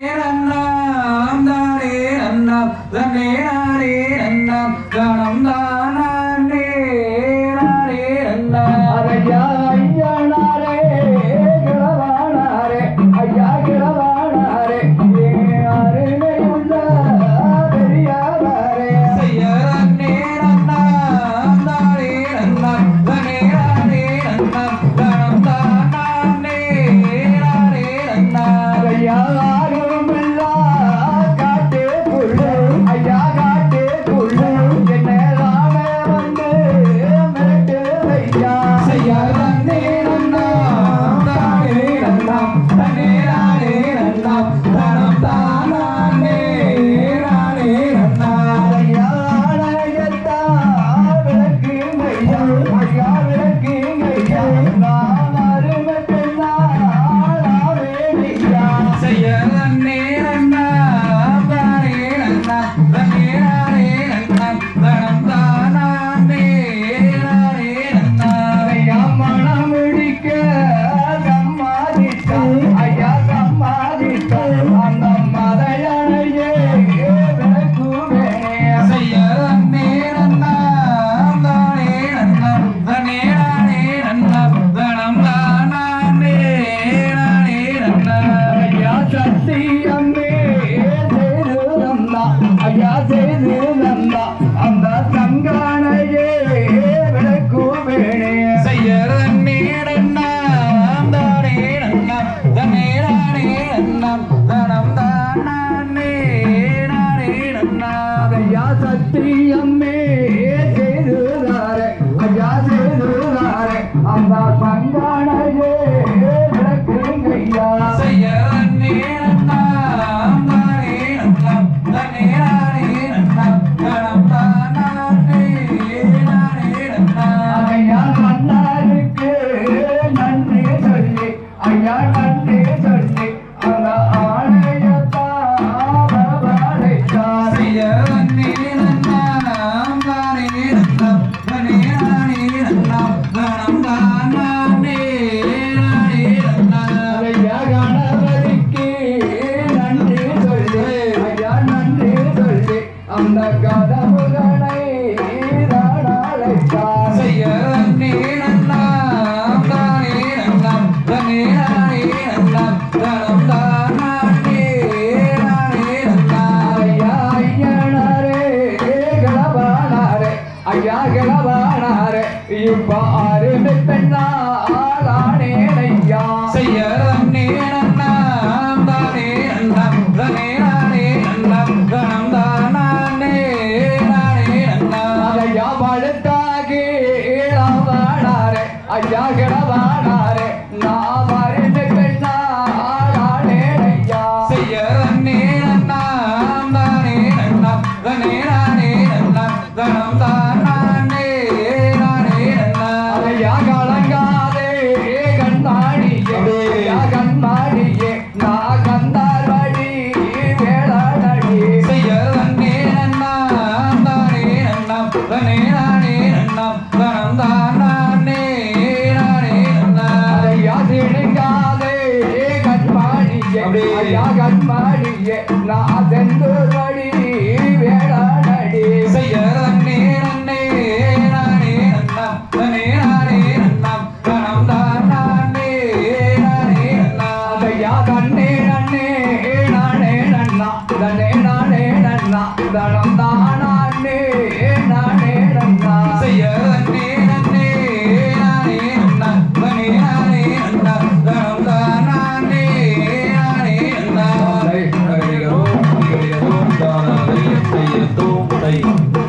அண்ணா. ஐயா கிழவானாரே இப்ப ஆறு பெண்ணா ஆளானே ஐயா செய்யறம் நேனண்ணா தானே அண்ணம் தானே நானே அண்ணம் கணம் தானே நானே ஐயா பழுத்தாகே நான் na